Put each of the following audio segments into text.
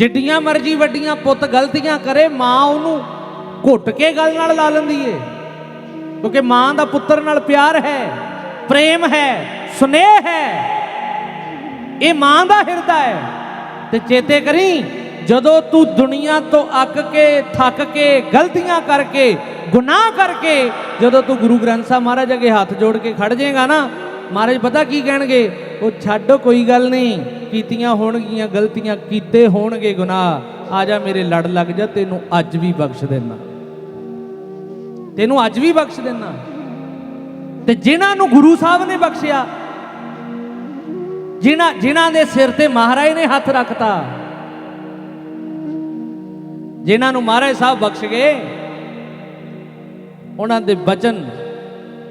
ਜਿੱਡੀਆਂ ਮਰਜ਼ੀ ਵੱਡੀਆਂ ਪੁੱਤ ਗਲਤੀਆਂ ਕਰੇ, ਮਾਂ ਉਹਨੂੰ ਘੁੱਟ ਕੇ ਗੱਲ ਨਾਲ ਲਾ ਲੈਂਦੀ ਏ। ਕਿਉਂਕਿ ਮਾਂ ਦਾ ਪੁੱਤਰ ਨਾਲ ਪਿਆਰ ਹੈ, ਪ੍ਰੇਮ ਹੈ, ਸੁਨੇਹ ਹੈ। ਇਹ ਮਾਂ ਦਾ ਹਿਰਦਾ ਹੈ। ਤੇ ਚੇਤੇ ਕਰੀ, ਜਦੋਂ ਤੂੰ ਦੁਨੀਆ ਤੋਂ ਅੱਕ ਕੇ, ਥੱਕ ਕੇ, ਗਲਤੀਆਂ ਕਰਕੇ, ਗੁਨਾਹ ਕਰਕੇ ਜਦੋਂ ਤੂੰ ਗੁਰੂ ਗ੍ਰੰਥ ਸਾਹਿਬ ਮਹਾਰਾਜ ਅੱਗੇ ਹੱਥ ਜੋੜ ਕੇ ਖੜ ਜਾਏਗਾ ਨਾ ਮਹਾਰਾਜ ਪਤਾ ਕੀ ਕਹਿਣਗੇ? ਉਹ ਛੱਡੋ, ਕੋਈ ਗੱਲ ਨਹੀਂ। ਕੀਤੀਆਂ ਹੋਣਗੀਆਂ, ਗਲਤੀਆਂ ਕੀਤੇ ਹੋਣਗੇ ਗੁਨਾਹ। ਆ ਜਾ ਮੇਰੇ ਲੜ ਲੱਗ ਜਾ, ਤੈਨੂੰ ਅੱਜ ਵੀ ਬਖਸ਼ ਦੇਣਾ ਤੈਨੂੰ ਅੱਜ ਵੀ ਬਖਸ਼ ਦੇਣਾ ਤੇ ਜਿਨ੍ਹਾਂ ਨੂੰ ਗੁਰੂ ਸਾਹਿਬ ਨੇ ਬਖਸ਼ਿਆ, ਜਿਨ੍ਹਾਂ ਜਿਨ੍ਹਾਂ ਦੇ ਸਿਰ ਤੇ ਮਹਾਰਾਜ ਨੇ ਹੱਥ ਰੱਖਤਾ, ਜਿਨ੍ਹਾਂ ਨੂੰ ਮਹਾਰਾਜ ਸਾਹਿਬ ਬਖਸ਼ ਗਏ, ਉਹਨਾਂ ਦੇ ਬਚਨ,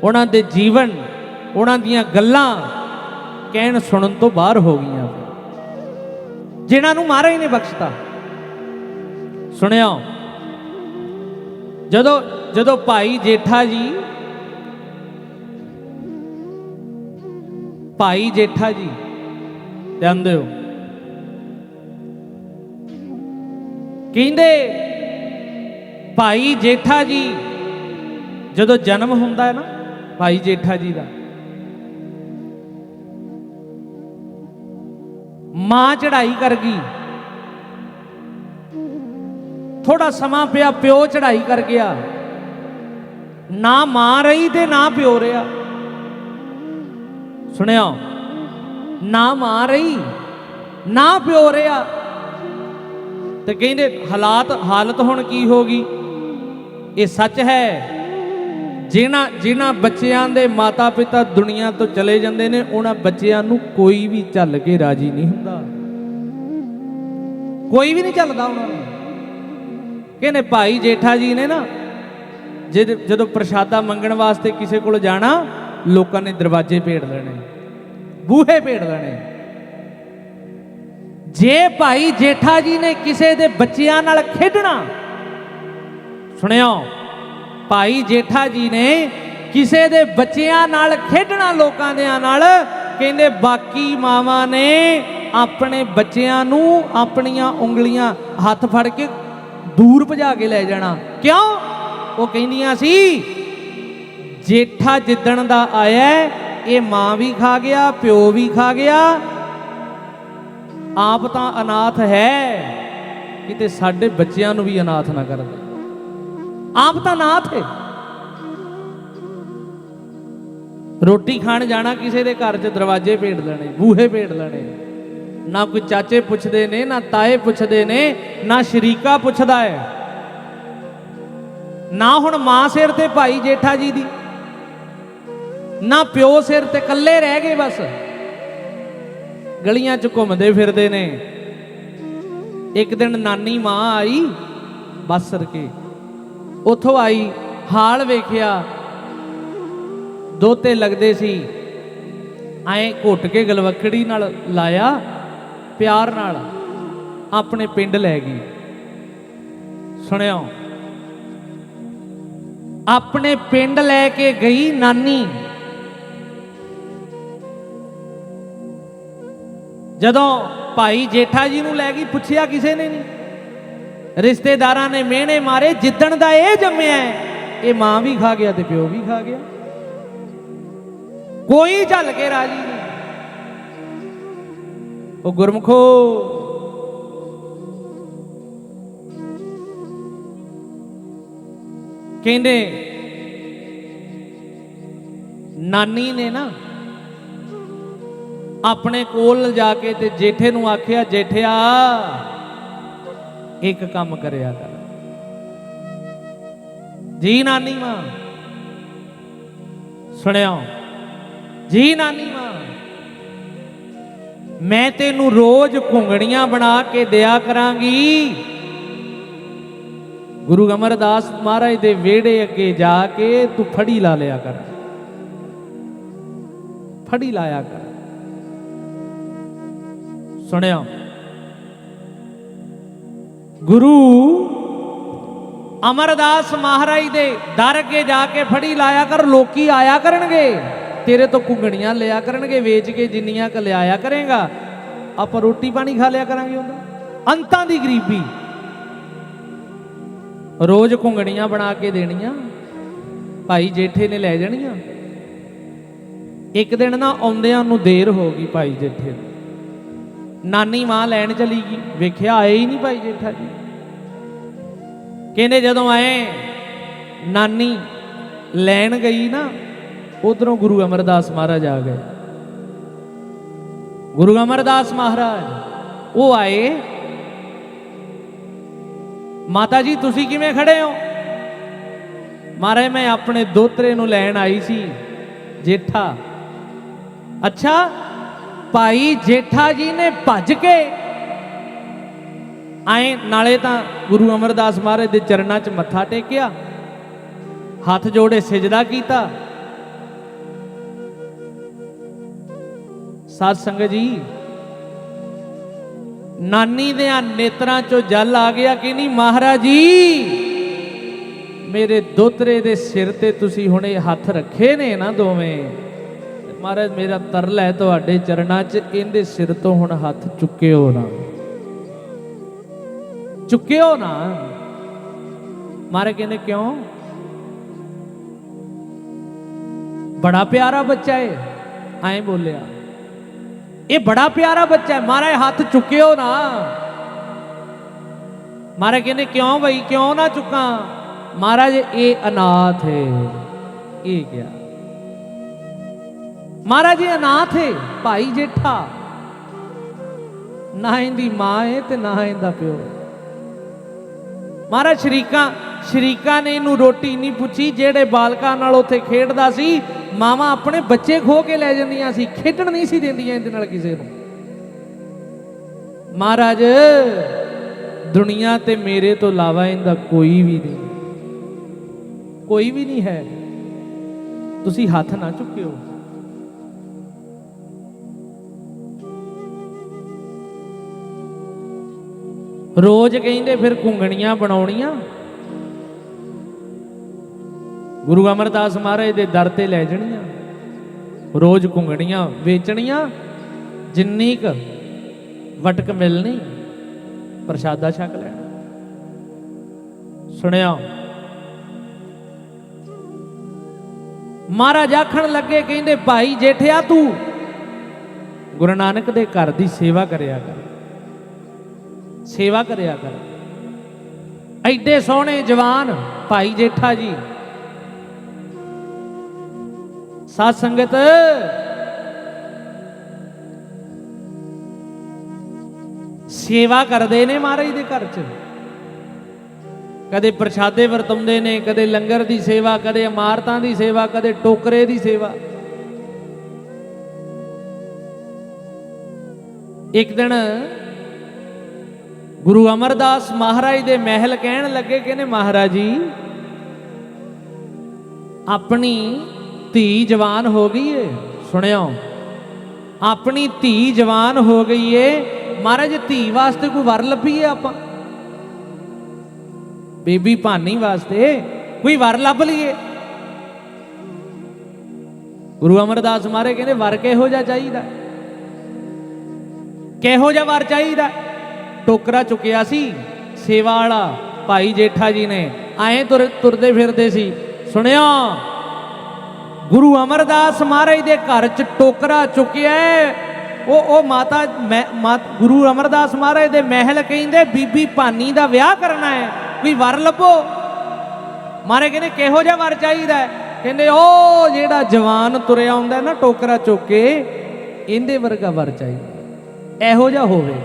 ਉਹਨਾਂ ਦੇ ਜੀਵਨ ਉਹਨਾਂ ਦੀਆਂ ਗੱਲਾਂ ਕਹਿਣ ਸੁਣਨ ਤੋਂ ਬਾਹਰ ਹੋ ਗਈਆਂ ਜਿਨ੍ਹਾਂ ਨੂੰ ਮਹਾਰਾਜ ਨੇ ਬਖਸ਼ਤਾ। ਸੁਣਿਓ ਜਦੋਂ ਜਦੋਂ ਭਾਈ ਜੇਠਾ ਜੀ ਭਾਈ ਜੇਠਾ ਜੀ ਜਾਂਦੇ ਹੋ ਕਹਿੰਦੇ, ਭਾਈ ਜੇਠਾ ਜੀ, ਜਦੋਂ ਜਨਮ ਹੁੰਦਾ ਹੈ ਨਾ, ਭਾਈ ਜੇਠਾ ਜੀ ਦਾ ਮਾਂ ਚੜ੍ਹਾਈ ਕਰ ਗਈ ਥੋੜਾ ਸਮਾਂ ਪਿਆ, ਪਿਓ ਚੜ੍ਹਾਈ ਕਰ ਗਿਆ। ਨਾ ਮਾਂ ਰਹੀ ਤੇ ਨਾ ਪਿਓ ਰਿਹਾ। ਸੁਣਿਆ ਨਾ ਮਾਂ ਰਹੀ, ਨਾ ਪਿਓ ਰਿਹਾ। ਤੇ ਕਹਿੰਦੇ, ਹਾਲਾਤ, ਹਾਲਤ ਹੁਣ ਕੀ ਹੋ ਗਈ? ਇਹ ਸੱਚ ਹੈ। ਜਿਨ੍ਹਾਂ ਜਿਨ੍ਹਾਂ ਬੱਚਿਆਂ ਦੇ ਮਾਤਾ ਪਿਤਾ ਦੁਨੀਆ ਤੋਂ ਚਲੇ ਜਾਂਦੇ ਨੇ, ਉਹਨਾਂ ਬੱਚਿਆਂ ਨੂੰ ਕੋਈ ਵੀ ਝੱਲ ਕੇ ਰਾਜੀ ਨਹੀਂ ਹੁੰਦਾ। ਕੋਈ ਵੀ ਨਹੀਂ ਝੱਲਦਾ ਉਹਨਾਂ ਨੂੰ। ਕਹਿੰਦੇ ਭਾਈ ਜੇਠਾ ਜੀ ਨੇ ਨਾ ਜਦੋਂ ਪ੍ਰਸ਼ਾਦਾ ਮੰਗਣ ਵਾਸਤੇ ਕਿਸੇ ਕੋਲ ਜਾਣਾ, ਲੋਕਾਂ ਨੇ ਦਰਵਾਜ਼ੇ ਭੇੜ ਲੈਣੇ, ਬੂਹੇ ਭੇੜ ਲੈਣੇ। ਜੇ ਭਾਈ ਜੇਠਾ ਜੀ ਨੇ ਕਿਸੇ ਦੇ ਬੱਚਿਆਂ ਨਾਲ ਖੇਡਣਾ, ਸੁਣਿਓ ਭਾਈ ਜੇਠਾ ਜੀ ਨੇ ਕਿਸੇ ਦੇ ਬੱਚਿਆਂ ਨਾਲ ਖੇਡਣਾ ਲੋਕਾਂ ਦੇ ਨਾਲ ਕਹਿੰਦੇ ਬਾਕੀ ਮਾਵਾਂ ਨੇ ਆਪਣੇ ਬੱਚਿਆਂ ਨੂੰ ਆਪਣੀਆਂ ਉਂਗਲੀਆਂ ਹੱਥ ਫੜ ਕੇ ਦੂਰ ਭਜਾ ਕੇ ਲੈ ਜਾਣਾ। ਕਿਉਂ? ਉਹ ਕਹਿੰਦੀਆਂ ਸੀ, ਜੇਠਾ ਜਿੱਦਣ ਦਾ ਆਇਆ, ਇਹ ਮਾਂ ਵੀ ਖਾ ਗਿਆ, ਪਿਓ ਵੀ ਖਾ ਗਿਆ। ਆਪ ਤਾਂ ਅਨਾਥ ਹੈ, ਕਿਤੇ ਸਾਡੇ ਬੱਚਿਆਂ ਨੂੰ ਵੀ ਅਨਾਥ ਨਾ ਕਰ ਦੇ। ਆਪ ਤਾਂ ਅਨਾਥ ਹੈ। ਰੋਟੀ ਖਾਣ ਜਾਣਾ ਕਿਸੇ ਦੇ ਘਰ 'ਚ ਦਰਵਾਜ਼ੇ ਭੇੜ ਲੈਣੇ, ਬੂਹੇ ਭੇੜ ਲੈਣੇ। ਨਾ ਕੋਈ ਚਾਚੇ ਪੁੱਛਦੇ ਨੇ, ਨਾ ਤਾਏ ਪੁੱਛਦੇ ਨੇ, ਨਾ ਸ਼ਰੀਕਾ ਪੁੱਛਦਾ ਹੈ। ਨਾ ਹੁਣ ਮਾਂ ਸਿਰ ਤੇ ਭਾਈ ਜੇਠਾ ਜੀ ਦੀ, ਨਾ ਪਿਓ ਸਿਰ ਤੇ ਇਕੱਲੇ ਰਹਿ ਗਏ ਬਸ। ਗਲੀਆਂ 'ਚ ਘੁੰਮਦੇ ਫਿਰਦੇ ਨੇ। ਇੱਕ ਦਿਨ ਨਾਨੀ ਮਾਂ ਆਈ ਬਸਰ ਕੇ। ਉਥੋਂ ਆਈ, ਹਾਲ ਵੇਖਿਆ, ਦੋਤੇ ਲੱਗਦੇ ਸੀ। ਐਂ ਘੁੱਟ ਕੇ ਗਲਵਕੜੀ ਨਾਲ ਲਾਇਆ, ਪਿਆਰ ਨਾਲ ਆਪਣੇ ਪਿੰਡ ਲੈ ਗਈ। ਸੁਣਿਓ, ਆਪਣੇ ਪਿੰਡ ਲੈ ਕੇ ਗਈ ਨਾਨੀ। ਜਦੋਂ ਭਾਈ ਜੇਠਾ ਜੀ ਨੂੰ ਲੈ ਗਈ, ਪੁੱਛਿਆ ਕਿਸੇ ਨੇ ਨਹੀਂ? ਰਿਸ਼ਤੇਦਾਰਾਂ ਨੇ ਮਿਹਣੇ ਮਾਰੇ, ਜਿੱਦਣ ਦਾ ਇਹ ਜੰਮਿਆ ਇਹ ਮਾਂ ਵੀ ਖਾ ਗਿਆ ਤੇ ਪਿਓ ਵੀ ਖਾ ਗਿਆ। ਕੋਈ ਝੱਲ ਕੇ ਰਾਜੀ ਨਹੀਂ। ਉਹ ਗੁਰਮਖੋ, ਕਹਿੰਦੇ, ਨਾਨੀ ਨੇ ਨਾ ਆਪਣੇ ਕੋਲ ਜਾ ਕੇ ਤੇ ਜੇਠੇ ਨੂੰ ਆਖਿਆ, ਜੇਠਿਆ ਇੱਕ ਕੰਮ ਕਰਿਆ ਕਰ। ਜੀ ਨਾਨੀ ਮਾਂ, ਸੁਣਿਓ। ਜੀ ਨਾਨੀ ਮਾਂ, ਮੈਂ ਤੈਨੂੰ ਰੋਜ਼ ਘੁੰਗੜੀਆਂ ਬਣਾ ਕੇ ਦਿਆ ਕਰਾਂਗੀ। ਗੁਰੂ ਅਮਰਦਾਸ ਮਹਾਰਾਜ ਦੇ ਵਿਹੜੇ ਅੱਗੇ ਜਾ ਕੇ ਤੂੰ ਫੜੀ ਲਾ ਲਿਆ ਕਰ। ਫੜੀ ਲਾਇਆ ਕਰ। ਸੁਣਿਆ ਗੁਰੂ ਅਮਰਦਾਸ ਮਹਾਰਾਜ ਦੇ ਦਰ ਅੱਗੇ ਜਾ ਕੇ ਫੜੀ ਲਾਇਆ ਕਰ, ਲੋਕੀ ਆਇਆ ਕਰਨਗੇ। ਤੇਰੇ ਤੋਂ ਕੁੰਗਣੀਆਂ ਲਿਆ ਕਰਨਗੇ, ਵੇਚ ਕੇ ਜਿੰਨੀਆਂ ਕ ਲਿਆਇਆ ਕਰੇਗਾ। ਆਪਾਂ ਰੋਟੀ ਪਾਣੀ ਖਾ ਲਿਆ ਕਰਾਂਗੇ ਉਹਦਾ। ਅੰਤਾਂ ਦੀ ਗਰੀਬੀ। ਰੋਜ਼ ਘੁੰਗਣੀਆਂ ਬਣਾ ਕੇ ਦੇਣੀਆਂ। ਭਾਈ ਜੇਠੇ ਨੇ ਲੈ ਜਾਣੀਆਂ। ਇੱਕ ਦਿਨ ਨਾ ਆਉਂਦਿਆਂ ਨੂੰ ਦੇਰ ਹੋ ਗਈ ਭਾਈ ਜੇਠੇ ਨੂੰ। ਨਾਨੀ ਮਾਂ ਲੈਣ ਚਲੀ ਗਈ ਵੇਖਿਆ ਆਏ ਹੀ ਨਹੀਂ ਭਾਈ ਜੇਠਾ ਜੀ। ਕਹਿੰਦੇ ਜਦੋਂ ਆਏ, ਨਾਨੀ ਲੈਣ ਗਈ ਨਾ, ਉਧਰੋਂ ਗੁਰੂ ਅਮਰਦਾਸ ਮਹਾਰਾਜ ਆ ਗਏ। ਗੁਰੂ ਅਮਰਦਾਸ ਮਹਾਰਾਜ, ਉਹ ਆਏ, ਮਾਤਾ ਜੀ, ਤੁਸੀਂ ਕਿਵੇਂ ਖੜੇ ਹੋ? ਮਹਾਰਾਜ, ਮੈਂ ਆਪਣੇ ਦੋਤਰੇ ਨੂੰ ਲੈਣ ਆਈ ਸੀ, ਜੇਠਾ। ਅੱਛਾ ਭਾਈ ਜੇਠਾ ਜੀ ਨੇ ਭੱਜ ਕੇ ਆਏ ਨਾਲੇ ਤਾਂ ਗੁਰੂ ਅਮਰਦਾਸ ਮਹਾਰਾਜ ਦੇ ਚਰਨਾਂ 'ਚ ਮੱਥਾ ਟੇਕਿਆ, ਹੱਥ ਜੋੜੇ ਸਜਦਾ ਕੀਤਾ। ਸਾਧ ਸੰਗਤ ਜੀ, ਨਾਨੀ ਦੇ ਨੇਤਰਾਂ 'ਚੋਂ ਜਲ ਆ ਗਿਆ ਕਿ ਨਹੀਂ ਮਹਾਰਾਜ ਜੀ? ਮੇਰੇ ਦੋਤਰੇ ਦੇ ਸਿਰ ਤੇ ਤੁਸੀਂ ਹੁਣੇ ਹੱਥ ਰੱਖੇ ਨੇ ਨਾ ਦੋਵੇਂ। ਮਹਾਰਾਜ, ਮੇਰਾ ਤਰਲ ਹੈ ਤੁਹਾਡੇ ਚਰਨਾਂ 'ਚ, ਇਹਦੇ ਸਿਰ ਤੋਂ ਹੁਣ ਹੱਥ ਚੁੱਕਿਓ ਨਾ। ਚੁੱਕਿਓ ਨਾ। ਮਹਾਰਾਜ ਕਹਿੰਦੇ, ਕਿਉਂ? ਬੜਾ ਪਿਆਰਾ ਬੱਚਾ ਏ। ਐਂ ਬੋਲਿਆ। ਇਹ ਬੜਾ ਪਿਆਰਾ ਬੱਚਾ ਹੈ ਮਹਾਰਾਜ, ਹੱਥ ਚੁੱਕਿਓ ਨਾ। ਮਹਾਰਾਜ ਕਹਿੰਦੇ, ਕਿਉਂ ਬਈ? ਕਿਉਂ ਨਾ ਚੁੱਕਾਂ? ਮਹਾਰਾਜ, ਇਹ ਅਨਾਥ ਹੈ ਇਹ ਗਿਆ। ਮਹਾਰਾਜ ਇਹ ਅਨਾਥ ਹੈ ਭਾਈ ਜੇਠਾ। ਨਾ ਇਹਦੀ ਮਾਂ ਹੈ ਤੇ ਨਾ ਇਹਦਾ ਪਿਓ ਮਹਾਰਾਜ, ਸ਼ਰੀਕਾਂ ਸ਼ਰੀਕਾਂ ਨੇ ਇਹਨੂੰ ਰੋਟੀ ਨਹੀਂ ਪੁੱਛੀ, ਜਿਹੜੇ ਬਾਲਕਾਂ ਨਾਲ ਉੱਥੇ ਖੇਡਦਾ ਸੀ, ਮਾਵਾਂ ਆਪਣੇ ਬੱਚੇ ਖੋ ਕੇ ਲੈ ਜਾਂਦੀਆਂ ਸੀ, ਖੇਡਣ ਨਹੀਂ ਸੀ ਦਿੰਦੀਆਂ ਇਹਦੇ ਨਾਲ ਕਿਸੇ ਨੂੰ। ਮਹਾਰਾਜ, ਦੁਨੀਆ ਤੇ ਮੇਰੇ ਤੋਂ ਇਲਾਵਾ ਇਹਦਾ ਕੋਈ ਵੀ ਨਹੀਂ। ਕੋਈ ਵੀ ਨਹੀਂ ਹੈ। ਤੁਸੀਂ ਹੱਥ ਨਾ ਚੁੱਕਿਓ। ਰੋਜ਼ ਕਹਿੰਦੇ ਫਿਰ ਘੁੰਗਣੀਆਂ ਬਣਾਉਣੀਆਂ। ਗੁਰੂ ਅਮਰਦਾਸ ਮਹਾਰਾਜ ਦੇ ਦਰ ਤੇ ਲੈ ਜਾਣੀਆਂ। ਰੋਜ਼ ਘੁੰਗਣੀਆਂ ਵੇਚਣੀਆਂ, ਜਿੰਨੀ ਕ ਵਟਕ ਮਿਲਣੀ, ਪ੍ਰਸ਼ਾਦਾ ਛਕ ਲੈਣਾ। ਸੁਣਿਆ? ਮਹਾਰਾਜ ਆਖਣ ਲੱਗੇ, ਕਹਿੰਦੇ, ਭਾਈ ਜੇਠਿਆ, ਤੂੰ ਗੁਰੂ ਨਾਨਕ ਦੇ ਘਰ ਦੀ ਸੇਵਾ ਕਰਿਆ ਕਰ। ਸੇਵਾ ਕਰਿਆ ਕਰ। ਐਡੇ ਸੋਹਣੇ ਜਵਾਨ ਭਾਈ ਜੇਠਾ ਜੀ। ਸਾਧ ਸੰਗਤ। ਸੇਵਾ ਕਰਦੇ ਨੇ ਮਹਾਰਾਜ ਦੇ ਘਰ 'ਚ। ਕਦੇ ਪ੍ਰਸ਼ਾਦੇ ਵਰਤਾਉਂਦੇ ਨੇ, ਕਦੇ ਲੰਗਰ ਦੀ ਸੇਵਾ, ਕਦੇ ਇਮਾਰਤਾਂ ਦੀ ਸੇਵਾ, ਕਦੇ ਟੋਕਰੇ ਦੀ ਸੇਵਾ। ਇੱਕ ਦਿਨ ਗੁਰੂ ਅਮਰਦਾਸ ਮਹਾਰਾਜ ਦੇ ਮਹਿਲ ਕਹਿਣ ਲੱਗੇ ਕਹਿੰਦੇ ਮਹਾਰਾਜ ਜੀ, ਆਪਣੀ ਧੀ ਜਵਾਨ ਹੋ ਗਈ ਏ। ਸੁਣਿਓ, ਆਪਣੀ ਧੀ ਜਵਾਨ ਹੋ ਗਈ ਏ। ਮਹਾਰਾਜ, ਧੀ ਵਾਸਤੇ ਕੋਈ ਵਰ ਲੱਭੀਏ ਆਪਾਂ? ਬੀਬੀ ਭਾਨੀ ਵਾਸਤੇ ਕੋਈ ਵਰ ਲੱਭ ਲਈਏ? ਗੁਰੂ ਅਮਰਦਾਸ ਮਹਾਰਾਜ ਕਹਿੰਦੇ, ਵਰ ਕਿਹੋ ਜਿਹਾ ਚਾਹੀਦਾ? ਕਿਹੋ ਜਿਹਾ ਵਰ ਚਾਹੀਦਾ? ਟੋਕਰਾ ਚੁੱਕਿਆ ਸੀ। ਸੇਵਾ ਵਾਲਾ ਭਾਈ ਜੇਠਾ ਜੀ ਨੇ ਆਏ ਤੁਰ, ਤੁਰਦੇ ਫਿਰਦੇ ਸੀ। ਸੁਣਿਆ ਗੁਰੂ ਅਮਰਦਾਸ ਮਹਾਰਾਜ ਦੇ ਘਰ ਚ ਟੋਕਰਾ ਚੁੱਕਿਆ ਉਹ ਉਹ ਮਾਤਾ, ਮੈਂ- ਗੁਰੂ ਅਮਰਦਾਸ ਮਹਾਰਾਜ ਦੇ ਮਹਿਲ ਕਹਿੰਦੇ, ਬੀਬੀ ਭਾਨੀ ਦਾ ਵਿਆਹ ਕਰਨਾ ਹੈ। ਕੋਈ ਵਰ ਲੱਭੋ। ਮਾਰੇ ਕਹਿੰਦੇ, ਕਿਹੋ ਜਿਹਾ ਵਰ ਚਾਹੀਦਾ ਕਹਿੰਦੇ, ਉਹ ਜਿਹੜਾ ਜਵਾਨ ਤੁਰਿਆ ਹੁੰਦਾ ਨਾ ਟੋਕਰਾ ਚੁੱਕ ਕੇ, ਇਹਦੇ ਵਰਗਾ ਵਰ ਚਾਹੀਦਾ। ਇਹੋ ਜਿਹਾ ਹੋਵੇ।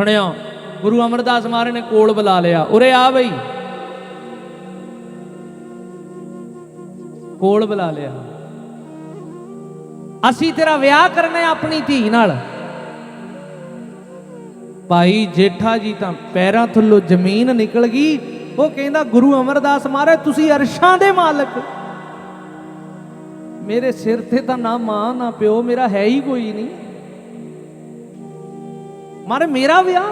ਸੁਣਿਓ, ਗੁਰੂ ਅਮਰਦਾਸ ਮਹਾਰਾਜ ਨੇ ਕੋਲ ਬੁਲਾ ਲਿਆ। ਉਰੇ ਆ ਬਈ। ਕੋਲ ਬੁਲਾ ਲਿਆ। ਅਸੀਂ ਤੇਰਾ ਵਿਆਹ ਕਰਨਾ ਆਪਣੀ ਧੀ ਨਾਲ। ਭਾਈ ਜੇਠਾ ਜੀ ਤਾਂ ਪੈਰਾਂ ਥੱਲੋਂ ਜ਼ਮੀਨ ਨਿਕਲ ਗਈ। ਉਹ ਕਹਿੰਦਾ, ਗੁਰੂ ਅਮਰਦਾਸ ਮਹਾਰਾਜ, ਤੁਸੀਂ ਅਰਸ਼ਾਂ ਦੇ ਮਾਲਕ। ਮੇਰੇ ਸਿਰ ਤੇ ਤਾਂ ਨਾ ਮਾਂ, ਨਾ ਪਿਓ, ਮੇਰਾ ਹੈ ਹੀ ਕੋਈ ਨਹੀਂ। ਮਾਰੇ, ਮੇਰਾ ਵਿਆਹ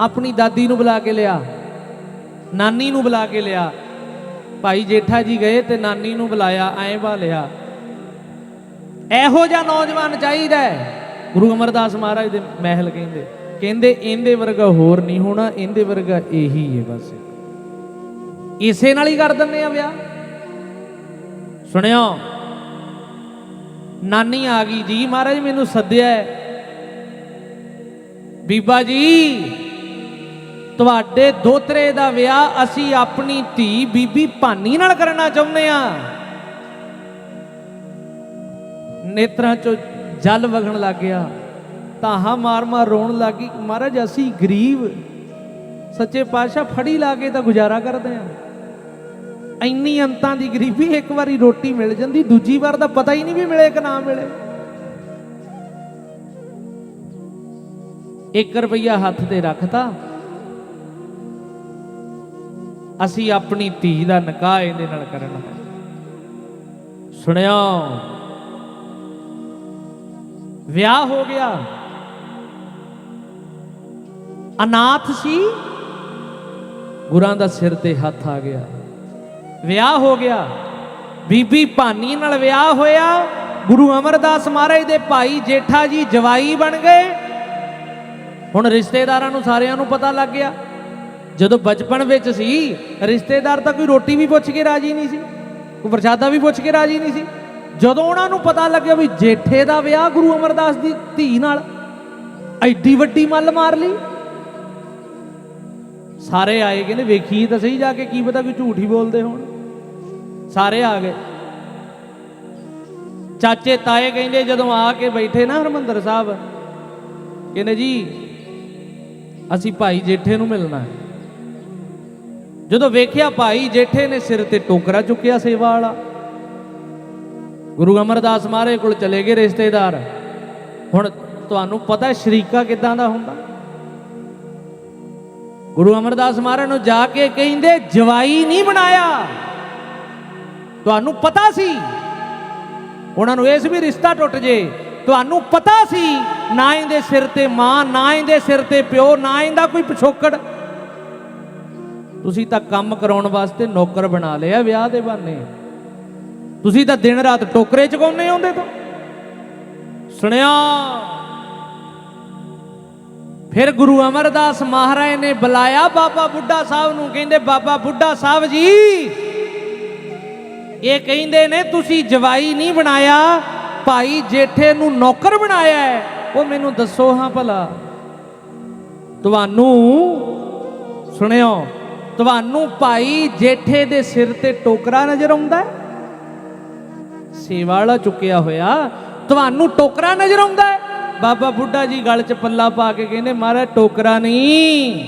ਆਪਣੀ ਦਾਦੀ ਨੂੰ ਬੁਲਾ ਕੇ ਲਿਆ, ਨਾਨੀ ਨੂੰ ਬੁਲਾ ਕੇ ਲਿਆ। ਭਾਈ ਜੇਠਾ ਜੀ ਗਏ ਤੇ ਨਾਨੀ ਨੂੰ ਬੁਲਾਇਆ, ਐਂ ਬਾ ਲਿਆ। ਇਹੋ ਜਿਹਾ ਨੌਜਵਾਨ ਚਾਹੀਦਾ ਗੁਰੂ ਅਮਰਦਾਸ ਮਹਾਰਾਜ ਦੇ ਮਹਿਲ ਕਹਿੰਦੇ ਕਹਿੰਦੇ ਇਹਦੇ ਵਰਗਾ ਹੋਰ ਨਹੀਂ ਹੋਣਾ, ਇਹਦੇ ਵਰਗਾ ਇਹੀ ਹੈ ਬਸ। ਇਸੇ ਨਾਲ ਹੀ ਕਰ ਦਿੰਦੇ ਆ ਵਿਆਹ। ਸੁਣਿਓ, ਨਾਨੀ ਆ ਗਈ, ਜੀ ਮਹਾਰਾਜ ਮੈਨੂੰ ਸੱਦਿਆ ਹੈ। ਬੀਬਾ ਜੀ, ਤੁਹਾਡੇ ਦੋਤਰੇ ਦਾ ਵਿਆਹ ਅਸੀਂ ਆਪਣੀ ਧੀ ਬੀਬੀ ਭਾਨੀ ਨਾਲ ਕਰਨਾ ਚਾਹੁੰਦੇ ਆ ਨੇਤਰਾਂ ਚੋਂ ਜਲ ਵਗਣ ਲੱਗ ਗਿਆ ਤਾਹਾ ਮਾਰ ਮਾਰ ਰੋਣ ਲੱਗੀ ਮਹਾਰਾਜ, ਅਸੀਂ ਗਰੀਬ, ਸੱਚੇ ਪਾਤਸ਼ਾਹ ਫੜੀ ਲਾ ਕੇ ਤਾਂ ਗੁਜ਼ਾਰਾ ਕਰਦੇ ਆ ਇੰਨੀ ਅੰਤਾਂ ਦੀ ਗਰੀਬੀ, ਇੱਕ ਵਾਰੀ ਰੋਟੀ ਮਿਲ ਜਾਂਦੀ, ਦੂਜੀ ਵਾਰ ਦਾ ਪਤਾ ਹੀ ਨਹੀਂ ਵੀ ਮਿਲੇ ਕਿ ਨਾ ਮਿਲੇ। 1 ਰੁਪਈਆ ਹੱਥ ਤੇ ਰੱਖਤਾ। ਅਸੀਂ ਆਪਣੀ ਧੀ ਦਾ ਨਿਕਾਹ ਇਹਦੇ ਨਾਲ ਕਰਨਾ ਹੈ ਸੁਣਿਓ, ਵਿਆਹ ਹੋ ਗਿਆ। ਅਨਾਥ ਸੀ। ਗੁਰਾਂ ਦਾ ਸਿਰ ਤੇ ਹੱਥ ਆ ਗਿਆ। ਵਿਆਹ ਹੋ ਗਿਆ। ਬੀਬੀ ਭਾਨੀ ਨਾਲ ਵਿਆਹ ਹੋਇਆ। ਗੁਰੂ ਅਮਰਦਾਸ ਮਹਾਰਾਜ ਦੇ ਭਾਈ ਜੇਠਾ ਜੀ ਜਵਾਈ ਬਣ ਗਏ। ਹੁਣ ਰਿਸ਼ਤੇਦਾਰਾਂ ਨੂੰ ਸਾਰਿਆਂ ਨੂੰ ਪਤਾ ਲੱਗ ਗਿਆ। ਜਦੋਂ ਬਚਪਨ ਵਿੱਚ ਸੀ, ਰਿਸ਼ਤੇਦਾਰ ਤਾਂ ਕੋਈ ਰੋਟੀ ਵੀ ਪੁੱਛ ਕੇ ਰਾਜੀ ਨਹੀਂ ਸੀ, ਕੋਈ ਪ੍ਰਸ਼ਾਦਾ ਵੀ ਪੁੱਛ ਕੇ ਰਾਜੀ ਨਹੀਂ ਸੀ। ਜਦੋਂ ਉਹਨਾਂ ਨੂੰ ਪਤਾ ਲੱਗਿਆ ਵੀ ਜੇਠੇ ਦਾ ਵਿਆਹ ਗੁਰੂ ਅਮਰਦਾਸ ਦੀ ਧੀ ਨਾਲ ਐਡੀ ਵੱਡੀ ਮੱਲ ਮਾਰ ਲਈ, ਸਾਰੇ ਆਏ ਕਹਿੰਦੇ, ਵੇਖੀ ਤਾਂ ਸਹੀ ਜਾ ਕੇ, ਕੀ ਪਤਾ ਕੋਈ ਝੂਠ ਹੀ ਬੋਲਦੇ ਹੋਣ। ਸਾਰੇ ਆ ਗਏ। ਚਾਚੇ ਤਾਏ ਕਹਿੰਦੇ ਜਦੋਂ ਆ ਕੇ ਬੈਠੇ ਨਾ ਹਰਮੰਦਰ ਸਾਹਿਬ, ਕਹਿੰਦੇ ਜੀ ਅਸੀਂ ਭਾਈ ਜੇਠੇ ਨੂੰ ਮਿਲਣਾ ਹੈ। ਜਦੋਂ ਵੇਖਿਆ ਭਾਈ ਜੇਠੇ ਨੇ ਸਿਰ ਤੇ ਟੋਕਰਾ ਚੁੱਕਿਆ ਸੇਵਾ ਵਾਲਾ, ਗੁਰੂ ਅਮਰਦਾਸ ਮਹਾਰਾਜ ਕੋਲ ਚਲੇ ਗਏ ਰਿਸ਼ਤੇਦਾਰ। ਹੁਣ ਤੁਹਾਨੂੰ ਪਤਾ ਸ਼ਰੀਕਾ ਕਿਦਾਂ ਦਾ ਹੁੰਦਾ? ਗੁਰੂ ਅਮਰਦਾਸ ਮਹਾਰਾਜ ਨੂੰ ਜਾ ਕੇ ਕਹਿੰਦੇ, ਜਵਾਈ ਨਹੀਂ ਬਣਾਇਆ। ਤੁਹਾਨੂੰ ਪਤਾ ਸੀ? ਉਹਨਾਂ ਨੂੰ ਇਸ ਵੀ ਰਿਸ਼ਤਾ ਟੁੱਟ ਜੇ। ਤੁਹਾਨੂੰ ਪਤਾ ਸੀ, ਨਾ ਇਹਦੇ ਸਿਰ ਤੇ ਮਾਂ, ਨਾ ਇਹਦੇ ਸਿਰ ਤੇ ਪਿਓ, ਨਾ ਇਹਦਾ ਕੋਈ ਪਿਛੋਕੜ। ਤੁਸੀਂ ਤਾਂ ਕੰਮ ਕਰਾਉਣ ਵਾਸਤੇ ਨੌਕਰ ਬਣਾ ਲਿਆ ਵਿਆਹ ਦੇ ਬਹਾਨੇ। ਤੁਸੀਂ ਤਾਂ ਦਿਨ ਰਾਤ ਟੋਕਰੇ ਚਕਾਉਂਦੇ ਆਉਂਦੇ ਤੋਂ। ਸੁਣਿਆ? ਫਿਰ ਗੁਰੂ ਅਮਰਦਾਸ ਮਹਾਰਾਜ ਨੇ ਬੁਲਾਇਆ ਬਾਬਾ ਬੁੱਢਾ ਸਾਹਿਬ ਨੂੰ, ਕਹਿੰਦੇ, ਬਾਬਾ ਬੁੱਢਾ ਸਾਹਿਬ ਜੀ, ਇਹ ਕਹਿੰਦੇ ਨੇ, ਤੁਸੀਂ ਜਵਾਈ ਨਹੀਂ ਬਣਾਇਆ ਭਾਈ ਜੇਠੇ ਨੂੰ ਨੌਕਰ ਬਣਾਇਆ ਹੈ, ਉਹ ਮੈਨੂੰ ਦੱਸੋ ਹਾਂ ਭਲਾ। ਤੁਹਾਨੂੰ, ਸੁਣਿਓ, ਤੁਹਾਨੂੰ ਭਾਈ ਜੇਠੇ ਦੇ ਸਿਰ ਤੇ ਟੋਕਰਾ ਨਜ਼ਰ ਆਉਂਦਾ ਹੈ? ਸੇਵਾ ਵਾਲਾ ਚੁੱਕਿਆ ਹੋਇਆ, ਤੁਹਾਨੂੰ ਟੋਕਰਾ ਨਜ਼ਰ ਆਉਂਦਾ ਹੈ? ਬਾਬਾ ਬੁੱਢਾ ਜੀ ਗਲ 'ਚ ਪੱਲਾ ਪਾ ਕੇ ਕਹਿੰਦੇ ਮਹਾਰਾਜ ਟੋਕਰਾ ਨਹੀਂ।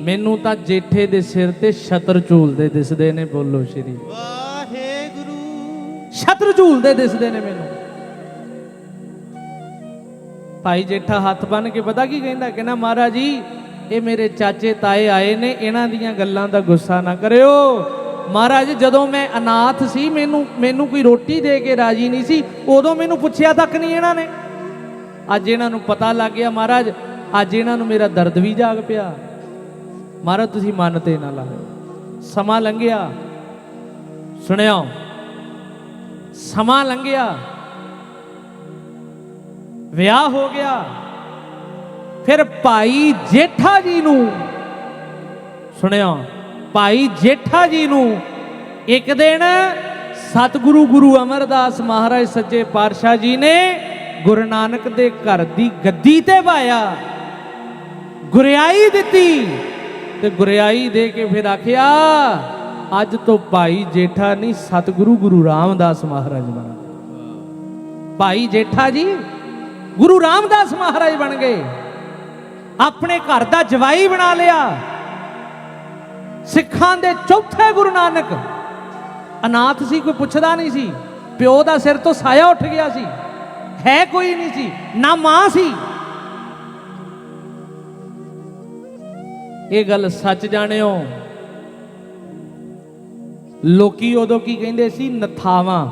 ਮੈਨੂੰ ਤਾਂ ਜੇਠੇ ਦੇ ਸਿਰ ਤੇ ਛਤਰ ਝੂਲਦੇ ਦਿਸਦੇ ਨੇ, ਬੋਲੋ ਸ਼੍ਰੀ। ਵਾਹਿਗੁਰੂ ਛਤਰ ਝੂਲਦੇ ਦਿਸਦੇ ਨੇ ਮੈਨੂੰ। ਭਾਈ ਜੇਠਾ ਹੱਥ ਬੰਨ ਕੇ ਪਤਾ ਕੀ ਕਹਿੰਦਾ? ਕਹਿੰਦਾ, ਮਹਾਰਾਜ ਜੀ, ਇਹ ਮੇਰੇ ਚਾਚੇ ਤਾਏ ਆਏ ਨੇ, ਇਹਨਾਂ ਦੀਆਂ ਗੱਲਾਂ ਦਾ ਗੁੱਸਾ ਨਾ ਕਰਿਓ। ਮਹਾਰਾਜ, ਜਦੋਂ ਮੈਂ ਅਨਾਥ ਸੀ, ਮੈਨੂੰ ਮੈਨੂੰ ਕੋਈ ਰੋਟੀ ਦੇ ਕੇ ਰਾਜੀ ਨਹੀਂ ਸੀ, ਉਦੋਂ ਮੈਨੂੰ ਪੁੱਛਿਆ ਤੱਕ ਨਹੀਂ ਇਹਨਾਂ ਨੇ। ਅੱਜ ਇਹਨਾਂ ਨੂੰ ਪਤਾ ਲੱਗ ਗਿਆ, ਮਹਾਰਾਜ, ਅੱਜ ਇਹਨਾਂ ਨੂੰ ਮੇਰਾ ਦਰਦ ਵੀ ਜਾਗ ਪਿਆ। ਮਹਾਰਾਜ, ਤੁਸੀਂ ਮਨ ਤੇ ਨਾ ਲਾਓ ਸਮਾਂ ਲੰਘਿਆ। ਸੁਣਿਆ ਸਮਾਂ ਲੰਘਿਆ। ਵਿਆਹ ਹੋ ਗਿਆ। ਫਿਰ ਭਾਈ ਜੇਠਾ ਜੀ ਨੂੰ ਸੁਣਿਓ ਭਾਈ ਜੇਠਾ ਜੀ ਨੂੰ ਇੱਕ ਦਿਨ ਸਤਿਗੁਰੂ ਗੁਰੂ ਅਮਰਦਾਸ ਮਹਾਰਾਜ ਸੱਚੇ ਪਾਤਸ਼ਾਹ ਜੀ ਨੇ ਗੁਰੂ ਨਾਨਕ ਦੇ ਘਰ ਦੀ ਗੱਦੀ ਤੇ ਪਾਇਆ ਗੁਰਿਆਈ ਦਿੱਤੀ ਤੇ ਗੁਰਿਆਈ ਦੇ ਕੇ ਫਿਰ ਆਖਿਆ ਅੱਜ ਤੋਂ ਭਾਈ ਜੇਠਾ ਨਹੀਂ, ਸਤਿਗੁਰੂ ਗੁਰੂ ਰਾਮਦਾਸ ਮਹਾਰਾਜ ਬਣ ਗਏ। ਭਾਈ ਜੇਠਾ ਜੀ, ਗੁਰੂ ਰਾਮਦਾਸ ਮਹਾਰਾਜ ਬਣ ਗਏ। ਆਪਣੇ ਘਰ ਦਾ ਜਵਾਈ ਬਣਾ ਲਿਆ। ਸਿੱਖਾਂ ਦੇ ਚੌਥੇ ਗੁਰੂ ਨਾਨਕ। ਅਨਾਥ ਸੀ, ਕੋਈ ਪੁੱਛਦਾ ਨਹੀਂ ਸੀ। ਪਿਓ ਦਾ ਸਿਰ ਤੋਂ ਸਾਇਆ ਉੱਠ ਗਿਆ ਸੀ। ਹੈ ਕੋਈ ਨਹੀਂ ਸੀ, ਨਾ ਮਾਂ ਸੀ। ਇਹ ਗੱਲ ਸੱਚ ਜਾਣਿਓ। ਲੋਕੀ ਉਦੋਂ ਕੀ ਕਹਿੰਦੇ ਸੀ? ਨਥਾਵਾਂ।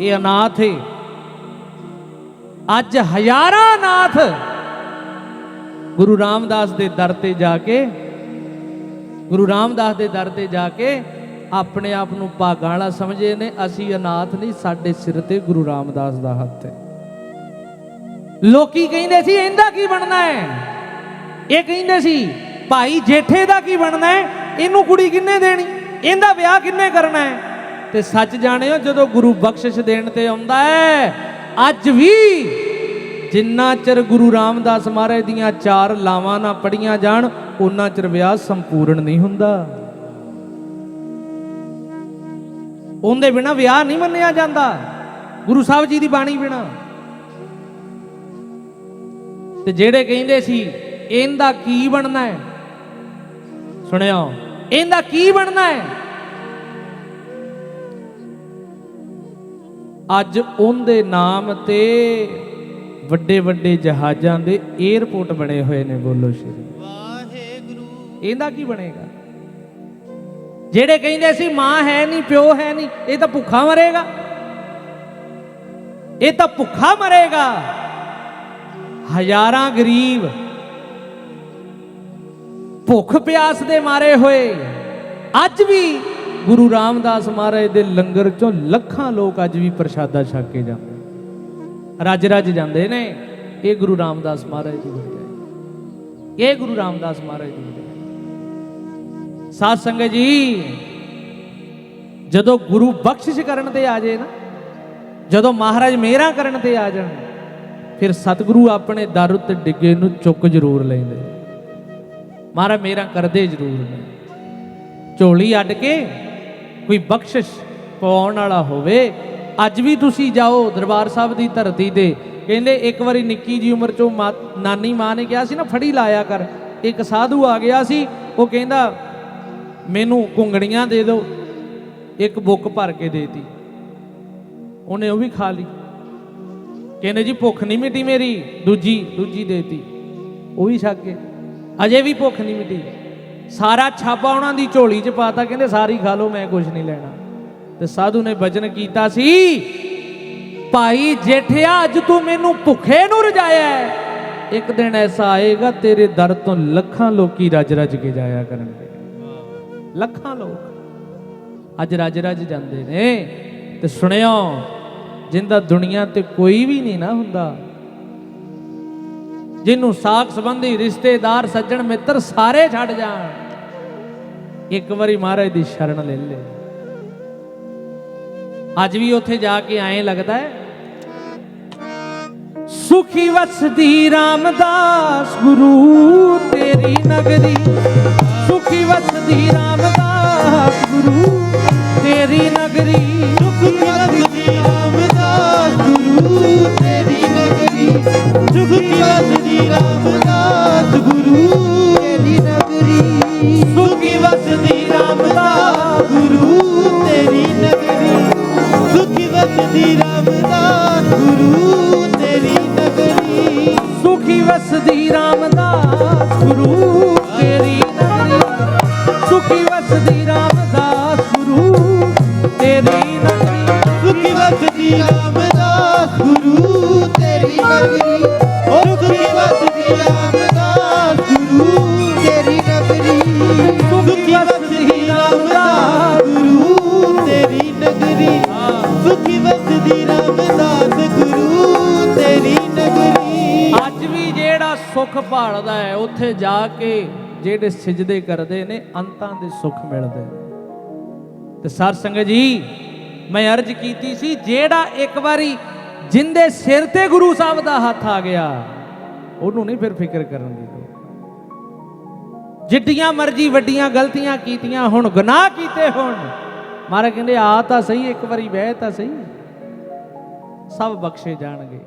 ਇਹ ਅਨਾਥ ਏ। ਅੱਜ ਹਜ਼ਾਰਾਂ ਅਨਾਥ ਗੁਰੂ ਰਾਮਦਾਸ ਦੇ ਦਰ ਤੇ ਜਾ ਕੇ, ਗੁਰੂ ਰਾਮਦਾਸ ਦੇ ਦਰ ਤੇ ਜਾ ਕੇ ਆਪਣੇ ਆਪ ਨੂੰ ਭਾਗਾਂ ਵਾਲਾ ਸਮਝੇ ਨੇ, ਅਸੀਂ ਅਨਾਥ ਨਹੀਂ, ਸਾਡੇ ਸਿਰ ਤੇ ਗੁਰੂ ਰਾਮਦਾਸ ਦਾ ਹੱਥ ਹੈ ਲੋਕੀ ਕਹਿੰਦੇ ਸੀ, ਇਹਦਾ ਕੀ ਬਣਨਾ ਹੈ ਇਹ ਕਹਿੰਦੇ ਸੀ, ਭਾਈ ਜੇਠੇ ਦਾ ਕੀ ਬਣਨਾ ਹੈ ਇਹਨੂੰ ਕੁੜੀ ਕਿੰਨੇ ਦੇਣੀ? ਇਹਦਾ ਵਿਆਹ ਕਿੰਨੇ ਕਰਨਾ ਹੈ? ਤੇ ਸੱਚ ਜਾਣਿਓ, ਜਦੋਂ ਗੁਰੂ ਬਖਸ਼ਿਸ਼ ਦੇਣ ਤੇ ਆਉਂਦਾ ਹੈ, ਅੱਜ ਵੀ ਜਿੰਨਾ ਚਿਰ ਗੁਰੂ ਰਾਮਦਾਸ ਮਹਾਰਾਜ ਦੀਆਂ ਚਾਰ ਲਾਵਾਂ ਨਾ ਪੜੀਆਂ ਜਾਣ ਉਹਨਾਂ ਚਿਰ ਵਿਆਹ ਸੰਪੂਰਨ ਨਹੀਂ ਹੁੰਦਾ। ਉਹਦੇ ਬਿਨਾ ਵਿਆਹ ਨਹੀਂ ਮੰਨਿਆ ਜਾਂਦਾ। ਗੁਰੂ ਸਾਹਿਬ ਜੀ ਦੀ ਬਾਣੀ ਬਿਨਾ। ਤੇ ਜਿਹੜੇ ਕਹਿੰਦੇ ਸੀ, ਇਹਦਾ ਕੀ ਬਣਨਾ ਹੈ? ਸੁਣਿਓ। ਇਹਦਾ ਕੀ ਬਣਨਾ ਹੈ? ਅੱਜ ਉਹਦੇ ਨਾਮ ਤੇ ਵੱਡੇ ਵੱਡੇ ਜਹਾਜ਼ਾਂ ਦੇ 에ਅਰਪੋਰਟ ਬਣੇ ਹੋਏ ਨੇ ਬੋਲੋ ਸ਼੍ਰੀ ਵਾਹਿਗੁਰੂ। ਇਹਦਾ ਕੀ ਬਣੇਗਾ? ਜਿਹੜੇ ਕਹਿੰਦੇ ਸੀ ਮਾਂ ਹੈ ਨਹੀਂ ਪਿਓ ਹੈ ਨਹੀਂ ਇਹ ਤਾਂ ਭੁੱਖਾ ਮਰੇਗਾ। ਇਹ ਤਾਂ ਭੁੱਖਾ ਮਰੇਗਾ। ਹਜ਼ਾਰਾਂ ਗਰੀਬ ਭੁੱਖ ਪਿਆਸ ਦੇ ਮਾਰੇ ਹੋਏ। ਅੱਜ ਵੀ ਗੁਰੂ ਰਾਮਦਾਸ ਮਹਾਰਾਜ ਦੇ ਲੰਗਰ ਚੋਂ ਲੱਖਾਂ ਲੋਕ ਅੱਜ ਵੀ ਪ੍ਰਸ਼ਾਦਾ ਛਕ ਕੇ ਜਾਂਦੇ ਰੱਜ ਰੱਜ ਜਾਂਦੇ ਨੇ। ਇਹ ਗੁਰੂ ਰਾਮਦਾਸ ਮਹਾਰਾਜ ਦੀ ਵਡਿਆਈ ਇਹ ਗੁਰੂ ਰਾਮਦਾਸ ਮਹਾਰਾਜ ਦੀ ਵਡਿਆਈ ਸਾਧ ਸੰਗਤ ਜੀ, ਜਦੋਂ ਗੁਰੂ ਬਖਸ਼ਿਸ਼ ਕਰਨ ਤੇ ਆ ਜੇ ਨਾ, ਜਦੋਂ ਮਹਾਰਾਜ ਮਿਹਰਾਂ ਕਰਨ ਤੇ ਆ ਜਾਣ, ਫਿਰ ਸਤਿਗੁਰੂ ਆਪਣੇ ਦਰ ਉੱਤੇ ਡਿੱਗੇ ਨੂੰ ਚੁੱਕ ਜ਼ਰੂਰ ਲੈਂਦੇ। ਮਹਾਰਾਜ ਮੇਰਾ ਕਰਦੇ ਜ਼ਰੂਰ ਨੇ। ਝੋਲੀ ਅੱਡ ਕੇ ਕੋਈ ਬਖਸ਼ਿਸ਼ ਪਾਉਣ ਵਾਲਾ ਹੋਵੇ। ਅੱਜ ਵੀ ਤੁਸੀਂ ਜਾਓ ਦਰਬਾਰ ਸਾਹਿਬ ਦੀ ਧਰਤੀ ਤੇ। ਕਹਿੰਦੇ ਇੱਕ ਵਾਰੀ ਨਿੱਕੀ ਜੀ ਉਮਰ ਚੋਂ ਮਾਂ- ਨਾਨੀ ਮਾਂ ਨੇ ਕਿਹਾ ਸੀ ਨਾ, ਫੜੀ ਲਾਇਆ ਕਰ। ਇੱਕ ਸਾਧੂ ਆ ਗਿਆ ਸੀ, ਉਹ ਕਹਿੰਦਾ, ਮੈਨੂੰ ਘੁੰਗਣੀਆਂ ਦੇ ਦਿਓ। ਇੱਕ ਬੁੱਕ ਭਰ ਕੇ ਦੇਤੀ। ਉਹਨੇ ਉਹ ਵੀ ਖਾ ਲਈ। ਕਹਿੰਦੇ, ਜੀ, ਭੁੱਖ ਨਹੀਂ ਮਿਟੀ ਮੇਰੀ। ਦੂਜੀ ਦੂਜੀ ਦੇਤੀ। ਉਹ ਵੀ ਛੱਕ ਕੇ ਅਜੇ ਵੀ ਭੁੱਖ ਨਹੀਂ ਮਿਟੀ। ਸਾਰਾ ਛਾਪਾ ਉਹਨਾਂ ਦੀ ਝੋਲੀ 'ਚ ਪਾਤਾ ਕਹਿੰਦੇ ਸਾਰੀ ਖਾ ਲਓ, ਮੈਂ ਕੁਝ ਨਹੀਂ ਲੈਣਾ। ਤੇ ਸਾਧੂ ਨੇ ਵਜਨ ਕੀਤਾ ਸੀ, ਭਾਈ ਜੇਠਿਆ, ਅੱਜ ਤੂੰ ਮੈਨੂੰ ਭੁੱਖੇ ਨੂੰ ਰਜਾਇਆ ਇੱਕ ਦਿਨ ਐਸਾ ਆਏਗਾ, ਤੇਰੇ ਦਰ ਤੋਂ ਲੱਖਾਂ ਲੋਕੀ ਰੱਜ ਰੱਜ ਕੇ ਜਾਇਆ ਕਰਨਗੇ। ਲੱਖਾਂ ਲੋਕ। ਅੱਜ ਰਜ ਰੱਜ ਜਾਂਦੇ ਨੇ। ਤੇ ਸੁਣਿਓ, ਜਿੰਦਾ ਦੁਨੀਆ ਤੇ ਕੋਈ ਵੀ ਨਹੀਂ ਨਾ ਹੁੰਦਾ। ਜਿਹਨੂੰ ਸਾਖ ਸੰਬੰਧੀ ਰਿਸ਼ਤੇਦਾਰ ਸੱਜਣ ਮਿੱਤਰ ਸਾਰੇ ਛੱਡ ਜਾਣ ਇੱਕ ਵਾਰੀ ਮਹਾਰਾਜ ਦੀ ਸ਼ਰਨ ਲੈ ਲੈ ਅੱਜ ਵੀ ਉੱਥੇ ਜਾ ਕੇ ਐਂ ਲੱਗਦਾ ਹੈ ਸੁਖੀ ਵਸਦੀ ਰਾਮਦਾਸ ਗੁਰੂ ਤੇਰੀ ਨਗਰੀ ਸੁਖੀ ਵਸਦੀ ਰਾਮਦਾਸ ਗੁਰੂ ਤੇਰੀ ਨਗਰੀ ਸੁਖ ਵਸਦੀ ਰਾਮਦਾਸ ਸੁਖ ਵਸਦੀ ਰਾਮਦਾਸ ਭਾਲਦਾ ਹੈ, ਉੱਥੇ ਜਾ ਕੇ ਜਿਹੜੇ ਸਿਜਦੇ ਕਰਦੇ ਨੇ, ਅੰਤਾਂ ਦੇ ਸੁੱਖ ਮਿਲਦੇ ਤੇ ਸਰ ਸੰਗਤ ਜੀ, ਮੈਂ ਅਰਜ਼ ਕੀਤੀ ਸੀ, ਜਿਹੜਾ ਇੱਕ ਵਾਰੀ ਜਿੰਦੇ ਸਿਰ ਤੇ ਗੁਰੂ ਸਾਹਿਬ ਦਾ ਹੱਥ ਆ ਗਿਆ, ਉਹਨੂੰ ਨਹੀਂ ਫਿਰ ਫਿਕਰ ਕਰਨ ਦੀ ਜਿੱਡੀਆਂ ਮਰਜ਼ੀ ਵੱਡੀਆਂ ਗਲਤੀਆਂ ਕੀਤੀਆਂ ਹੁਣ, ਗੁਨਾਹ ਕੀਤੇ ਹੁਣ, ਮਹਾਰਾਜ ਕਹਿੰਦੇ, ਆ ਤਾਂ ਸਹੀ, ਇੱਕ ਵਾਰੀ ਬਹਿ ਤਾਂ ਸਹੀ। ਸਭ ਬਖਸ਼ੇ ਜਾਣਗੇ।